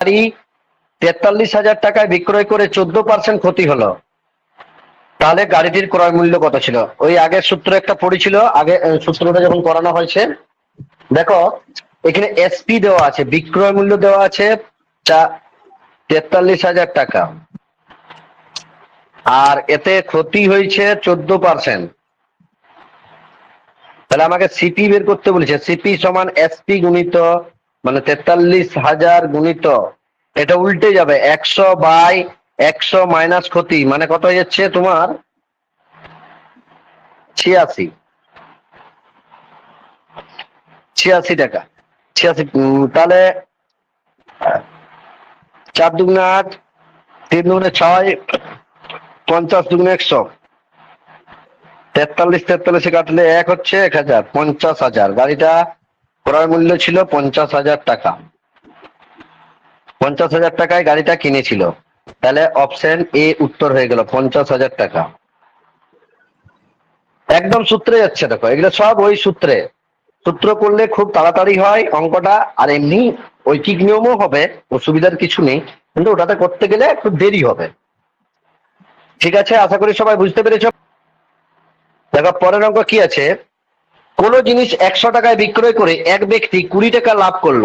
গাড়ি তেতাল্লিশ হাজার টাকায় বিক্রয় করে চোদ্দ পার্সেন্ট ক্ষতি হলো। তাহলে গাড়িটির ক্রয় মূল্য কত ছিল? ওই আগের সূত্র একটা পড়েছিল আগে সূত্রটা যখন করানো হয়েছে। দেখো, এখানে এসপি দেওয়া আছে, বিক্রয় মূল্য দেওয়া আছে তেতাল্লিশ হাজার টাকা। আর এতে ক্ষতি হয়েছে চোদ্দ পার্সেন্ট তাহলে আমাকে সিপি বের করতে বলেছে সিপি সমান এসপি গুণিত মানে তেতাল্লিশ হাজার গুণিত, এটা উল্টে যাবে, একশো বাই একশো মাইনাস ক্ষতি মানে কত হয়ে যাচ্ছে তোমার? ছিয়াশি। ছিয়াশি টাকা। ছিয়াশি তাহলে চার দুগুণে আট, তিন দুগুণে ছয়, পঞ্চাশ দুগুণে একশো। তেতাল্লিশ তেতাল্লিশে কাটলে এক হচ্ছে এক হাজার, পঞ্চাশ হাজার। গাড়িটা ক্রয় মূল্য ছিল পঞ্চাশ হাজার টাকা। পঞ্চাশ হাজার টাকায় গাড়িটা কিনেছিল। তাহলে অপশন এ উত্তর হয়ে গেল, পঞ্চাশ হাজার টাকা। একদম সূত্রে যাচ্ছে দেখো, এগুলো সব ওই সূত্রে। সূত্র করলে খুব তাড়াতাড়ি হয় অঙ্কটা, আর এমনি ঐকিক নিয়মও হবে, অসুবিধার কিছু নেই, কিন্তু ওটাতে করতে গেলে একটু দেরি হবে। ঠিক আছে, আশা করি সবাই বুঝতে পেরেছ। দেখো, পরের অঙ্ক কি আছে? কোন জিনিস একশো টাকায় বিক্রয় করে এক ব্যক্তি কুড়ি টাকা লাভ করল,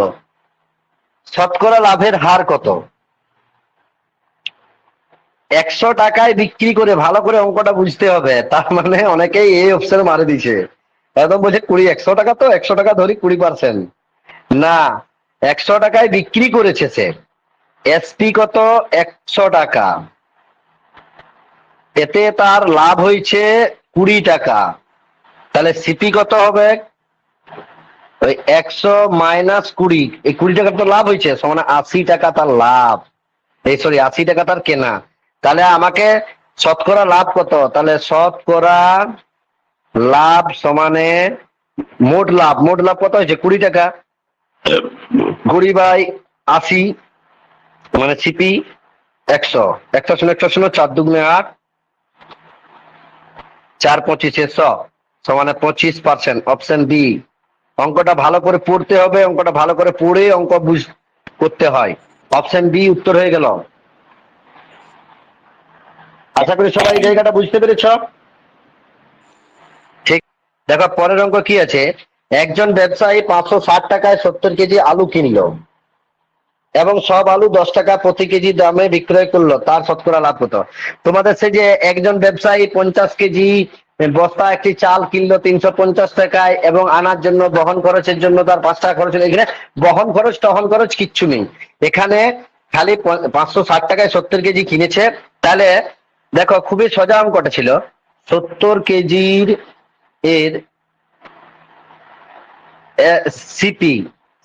শতকরা লাভের হার কত? একশো টাকায় বিক্রি করে ভালো করে অঙ্কটা বুঝতে হবে, তার মানে অনেকেই এই অপশন মারে দিছে একদম বলছে কুড়ি, একশো টাকা তো, একশো টাকা ধরি কুড়ি পার্সেন্ট না, একশো টাকায় বিক্রি করেছে সে। এসপি কত? একশো টাকা। এতে তার লাভ হয়েছে কুড়ি টাকা। তাহলে সিপি কত হবে? ওই একশো মাইনাস কুড়ি। এই কুড়ি টাকা তো লাভ হয়েছে সমানে আশি টাকা তার লাভ। এই সরি আশি টাকা তার কেনা। তাহলে আমাকে শতকরা লাভ কত? তাহলে শতকরা লাভ সমানে মোট লাভ। মোট লাভ কত হয়েছে? কুড়ি টাকা। কুড়ি বাই আশি মানে সিপি একশো। একশো শূন্য একশো শূন্য, চার দুগুণে আট, চার পঁচিশে শ। সমানে পঁচিশ পার্সেন্ট অপশন বি অঙ্কটা ভালো করে পড়তে হবে, অঙ্কটা ভালো করে পড়ে অঙ্ক বুঝ, করতে হয়। অপশন বি উত্তর হয়ে গেল। আশা করি সবাই জায়গাটা বুঝতে পেরেছ? ঠিক। দেখো, পরের অঙ্ক কি আছে? একজন ব্যবসায়ী পাঁচশো ষাট টাকায় সত্তর কেজি আলু কিনলো এবং সব আলু দশ টাকা প্রতি কেজি দামে বিক্রয় করল, তার শতকরা লাভ কত? তোমাদের সে যে একজন ব্যবসায়ী পঞ্চাশ কেজি বস্তা একটি চাল কিনলো তিনশো পঞ্চাশ টাকায় এবং আনার জন্য বহন খরচের জন্য তার পাঁচ টাকা খরচ এখানে বহন খরচ টহন খরচ কিচ্ছু নেই। এখানে খালি পাঁচশো ষাট টাকায় সত্তর কেজি কিনেছে। তাহলে দেখো, খুবই সোজা অঙ্কটা ছিল। সত্তর কেজির এর সিপি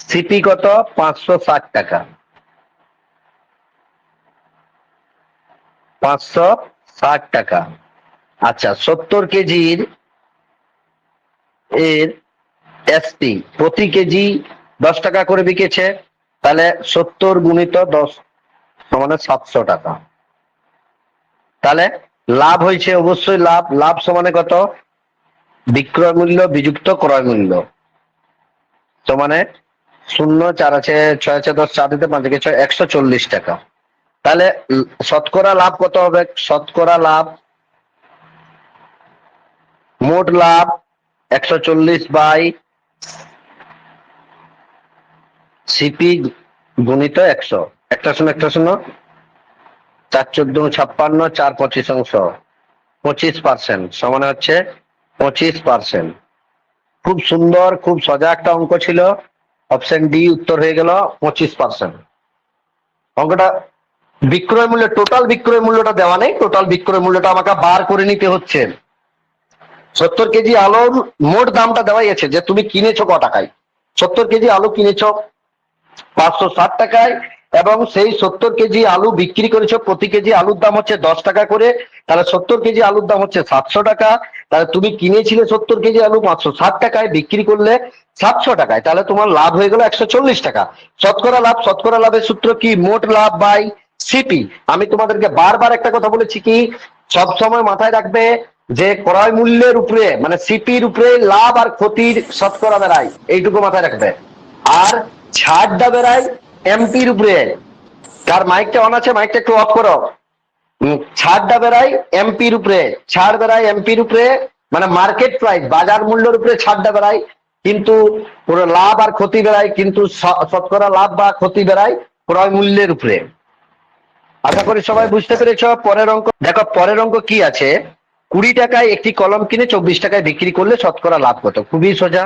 সিপি কত? পাঁচশো ষাট টাকা। পাঁচশো ষাট টাকা। আচ্ছা সত্তর কেজির এর এসপি প্রতি কেজি দশ টাকা করে বিকেছে, তাহলে সত্তর গুণিত দশ সমানে সাতশো টাকা। তাহলে লাভ হয়েছে, অবশ্যই লাভ। লাভ সমানে কত? বিক্রয় মূল্য বিযুক্ত ক্রয় মূল্য। সমানে শূন্য, চার আছে, ছয় আছে, দশ, চার দিতে পাঁচ ছয়, একশো চল্লিশ টাকা। তাহলে শতকরা লাভ কত হবে? শতকরা লাভ মোট লাভ একশো চল্লিশ বাই সিপি গুণিত একশো। একটা শূন্য একটা শূন্য। চার চোদ্দ, ছাপ্পান্ন, চার পঁচিশ অংশ। পঁচিশ পার্সেন্ট সমানে হচ্ছে পঁচিশ পার্সেন্ট খুব সুন্দর, খুব সোজা একটা অঙ্ক ছিল। অপশন ডি উত্তর হয়ে গেল, পঁচিশ পার্সেন্ট অঙ্কটা বিক্রয় মূল্য টোটাল বিক্রয় মূল্যটা দেওয়া নেই। টোটাল বিক্রয় মূল্যটা আমাকে বার করে নিতে হচ্ছে। সত্তর কেজি আলুর মোট দামটা দেওয়াই আছে যে তুমি কিনেছো ক টাকায়? সত্তর কেজি আলু কিনেছো পাঁচশো ষাট টাকায় এবং সেই সত্তর কেজি আলু বিক্রি করেছ প্রতি কেজি আলুর দাম হচ্ছে দশ টাকা করে, তাহলে সত্তর কেজি আলুর দাম হচ্ছে সাতশো টাকা, তাহলে তুমি কিনেছিলে সত্তর কেজি আলু পাঁচশো ষাট টাকায়, বিক্রি করলে সাতশো টাকায়, তাহলে তোমার লাভ হয়ে গেল একশো চল্লিশ টাকা। শতকরা লাভ, শতকরা লাভের সূত্র কি? মোট লাভ বাই সিপি আমি তোমাদেরকে বারবার একটা কথা বলেছি কি? সব সময় মাথায় রাখবে যে ক্রয় মূল্যের উপরে মানে সিপির উপরে লাভ আর ক্ষতির শতকরা বেড়ায়, এইটুকু মাথায় রাখবে। আর ছাড়টা বেড়ায় এমপির উপরে। কার মাইকটা অন আছে, মাইকটা একটু অফ করো। ছাড়টা বেড়াই এমপির উপরে, ছাড় বেড়াই এমপির উপরে মানে মার্কেট প্রাইস বাজার মূল্যের উপরে ছাড়টা বেড়াই কিন্তু পুরো লাভ আর ক্ষতি বেড়াই কিন্তু শতকরা লাভ বা ক্ষতি বেড়াই ক্রয় মূল্যের উপরে। আশা করি সবাই বুঝতে পেরেছ, পরের অঙ্ক, দেখো, পরের অঙ্ক কি আছে? কুড়ি টাকায় একটি কলম কিনে চব্বিশ টাকায় বিক্রি করলে শতকরা লাভ কত? খুবই সোজা।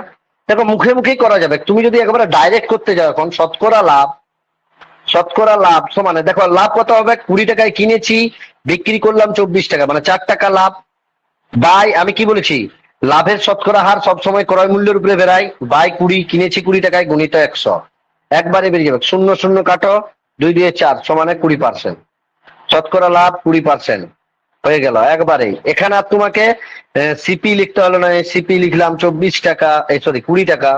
দেখো, মুখে মুখেই করা যাবে। তুমি যদি একেবারে ডাইরেক্ট করতে যাও এখন, শতকরা লাভ শতকরা লাভ সমানে, দেখো, লাভ কত হবে? কুড়ি টাকায় কিনেছি, বিক্রি করলাম চব্বিশ টাকা মানে চার টাকা লাভ। বাই, আমি কি বলেছি? লাভের শতকরা হার সবসময় ক্রয় মূল্যের উপরে বেড়ায়। বাই, কুড়ি, কিনেছি কুড়ি টাকায়, গণিত একশো। একবারে বেরিয়ে যাবে। শূন্য শূন্য কাটো। দুই দিয়ে চার সমানে কুড়ি পার্সেন্ট শতকরা লাভ কুড়ি পার্সেন্ট হয়ে গেল একবারে এখানে আর তোমাকে সিপি লিখতে হলো না সিপি লিখলাম চব্বিশ টাকা এই সরি কুড়ি টাকা।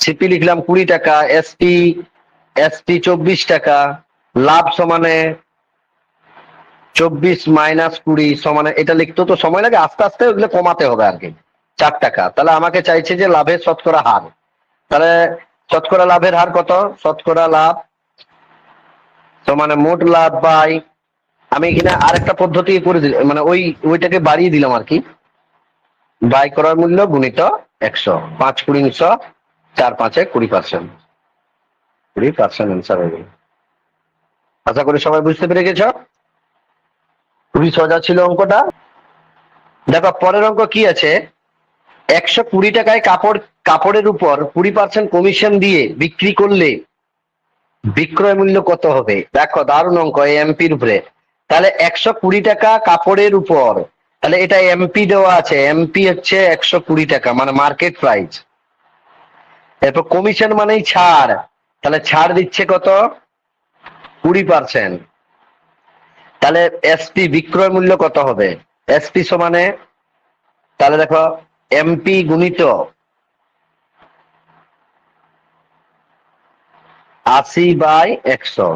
সিপি লিখলাম কুড়ি টাকা এসপি এসপি চব্বিশ টাকা, লাভ সমানে চব্বিশ মাইনাস কুড়ি সমানে, এটা লিখতে তো সময় লাগে, আস্তে আস্তে ওগুলো কমাতে হবে আর কি। চার টাকা। তাহলে আমাকে চাইছে যে লাভের শতকরা হার। তাহলে শতকরা লাভের হার কত? শতকরা লাভ? তো মানে মোট লাভ বাই, আমি এখানে আরেকটা পদ্ধতি করে দিলাম মানে ওই, ওইটাকে বাড়িয়ে দিলাম আর কি। বাই করার মূল্য গুণিত একশো, পাঁচ কুড়ি উনিশশো চার পাঁচে কুড়ি পার্সেন্ট কুড়ি পার্সেন্ট অ্যান্সার হয়ে গেল। আশা করি সবাই বুঝতে পেরে গেছ? খুবই সোজা ছিল অঙ্কটা। দেখো, পরের অঙ্ক কি আছে? একশো কুড়ি টাকায় কাপড়, কাপড়ের উপর কুড়ি পার্সেন্ট কমিশন দিয়ে বিক্রি করলে বিক্রয় মূল্য কত হবে? দেখো, দারুণ অঙ্ক এমপির উপরে। তাহলে একশো কুড়ি টাকা কাপড়ের উপর, তাহলে এটা এমপি দেওয়া আছে। এমপি হচ্ছে একশো কুড়ি টাকা মানে মার্কেট প্রাইস এরপর কমিশন মানেই ছাড়। তাহলে ছাড় দিচ্ছে কত? কুড়ি পার্সেন্ট তাহলে এসপি বিক্রয় মূল্য কত হবে? এসপি সমানে, তাহলে দেখো এমপি গুণিত। আশি বাই একশো।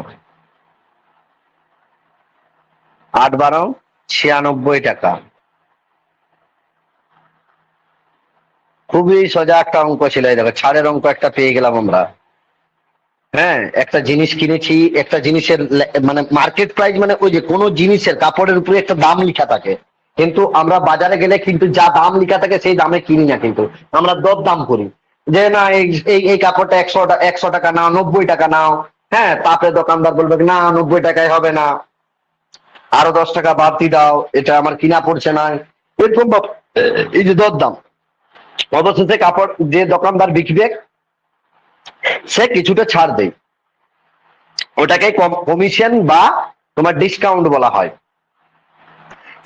আট বারো, ছিয়ানব্বই টাকা। খুবই সোজা একটা অঙ্ক ছিল দেখো, ছাড়ের অঙ্ক একটা পেয়ে গেলাম আমরা। হ্যাঁ একটা জিনিস কিনেছি, একটা জিনিসের মানে মার্কেট প্রাইস মানে ওই যে কোনো জিনিসের কাপড়ের উপরে একটা দাম লিখা থাকে। কিন্তু আমরা বাজারে গেলে কিন্তু যা দাম লেখা থাকে সেই দামে কিনি না কিন্তু। আমরা দর দাম করি। যে না, এই, এই- কাপড়টা একশো একশো টাকা নাও, নব্বই টাকা নাও হ্যাঁ তারপরে দোকানদার বলবে না, নব্বই টাকায় হবে না। আরও দশ টাকা বাড়তি দাও, এটা আমার কিনা পড়ছে না। এরকম এই যে দর দাম। অবশেষে কাপড়, যে দোকানদার বিকবে, সে কিছুটা ছাড় দেয়। ওটাকে কমিশন বা তোমার ডিসকাউন্ট বলা হয়।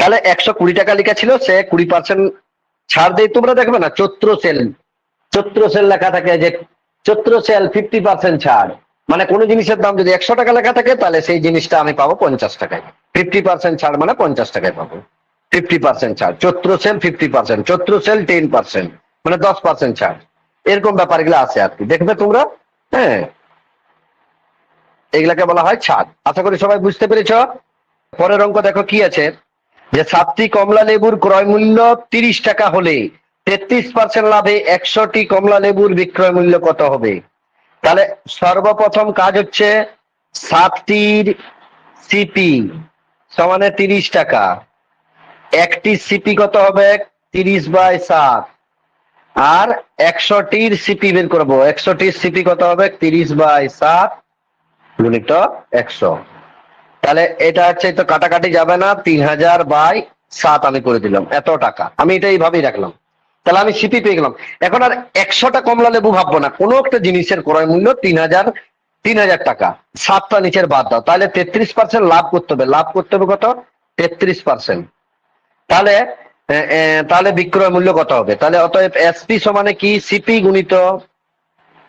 তাহলে একশো কুড়ি টাকা লেখা ছিল, সে কুড়ি পার্সেন্ট ছাড় দেয় তোমরা দেখবে না, চৈত্র সেল চৈত্র সেল লেখা থাকে যে চৈত্র সেল ফিফটি পার্সেন্ট ছাড়। মানে কোনো জিনিসের দাম যদি একশো টাকা লেখা থাকে, তাহলে সেই জিনিসটা আমি পাবো পঞ্চাশ টাকায়। ফিফটি পার্সেন্ট ছাড় মানে পঞ্চাশ টাকায় পাবো। ফিফটি পার্সেন্ট ছাড়। চৈত্র সেল ফিফটি পার্সেন্ট চৈত্র সেল টেন পার্সেন্ট মানে দশ পার্সেন্ট ছাড়। এরকম ব্যাপারগুলো আছে আর কি। দেখবে তোমরা? হ্যাঁ। এগুলাকে বলা হয় ছাড়। আশা করি সবাই বুঝতে পেরেছ? পরের অঙ্ক দেখো কি আছে? যে সাতটি কমলা লেবুর ক্রয় মূল্য তিরিশ টাকা হলে তেত্রিশ পার্সেন্ট লাভে একশোটি কমলা লেবুর বিক্রয় মূল্য কত হবে? তাহলে সর্বপ্রথম কাজ হচ্ছে সাতটির সিপি সমানে তিরিশ টাকা। একটি সিপি কত হবে? তিরিশ বাই সাত। আর একশোটির সিপি বের করব। একশোটির সিপি কত হবে? তিরিশ বাই সাত গুণিত একশো। তাহলে এটা হচ্ছে তো কাটাকাটি যাবে না, তিন হাজার বাই সাত আমি করে দিলাম, এত টাকা। আমি এটা এইভাবেই রাখলাম। তাহলে আমি সিপি পেয়ে গেলাম। এখন আর একশোটা কমলা লেবু ভাববো না। কোনো একটা জিনিসের ক্রয় মূল্য তিন হাজার তিন হাজার টাকা। সাতটা নিচের বাদ দাও। তাহলে তেত্রিশ পার্সেন্ট লাভ করতে হবে। লাভ করতে হবে কত? তেত্রিশ পার্সেন্ট তাহলে তাহলে বিক্রয় মূল্য কত হবে? তাহলে অতএব এসপি সমানে কি? সিপি গুণিত,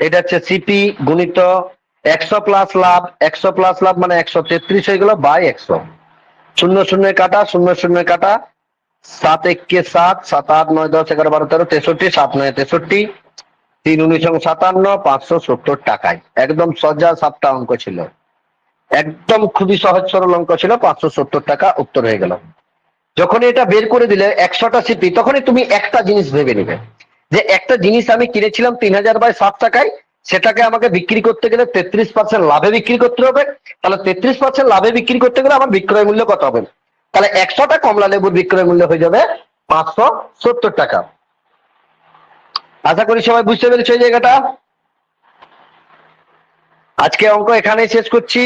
এটা হচ্ছে সিপি গুণিত একশো প্লাস লাভ, একশো প্লাস লাভ মানে একশো তেত্রিশ হয়ে গেল বাই একশো। শূন্য শূন্য কাটা, শূন্য শূন্য কাটা, সাত একে সাত সাত আট নয় দশ এগারো বারো তেরো, তেষট্টি, সাত নয় তেষট্টি, তিন উনিশ সাতান্ন, পাঁচশো সত্তর টাকায়। একদম সজ্জা সাতটা অঙ্ক ছিল। একদম খুবই সহজ সরল অঙ্ক ছিল, পাঁচশো সত্তর টাকা উত্তর হয়ে গেল। যখন এটা বের করে দিলে একশোটা সিপি, তখনই তুমি একটা জিনিস ভেবে নিবে। যে একটা জিনিস আমি কিনেছিলাম তিন হাজার বাই সাত টাকায় সেটাকে আমাকে বিক্রি করতে গেলে তেত্রিশ পার্সেন্ট লাভে বিক্রি করতে হবে। তাহলে তেত্রিশ পার্সেন্ট লাভে বিক্রি করতে গেলে আমার বিক্রয় মূল্য কত হবে? তাহলে একশোটা কমলা লেবুর বিক্রয় মূল্য হয়ে যাবে পাঁচশো সত্তর টাকা। আশা করি সবাই বুঝতে পেরেছি জায়গাটা। আজকে অঙ্ক এখানেই শেষ করছি।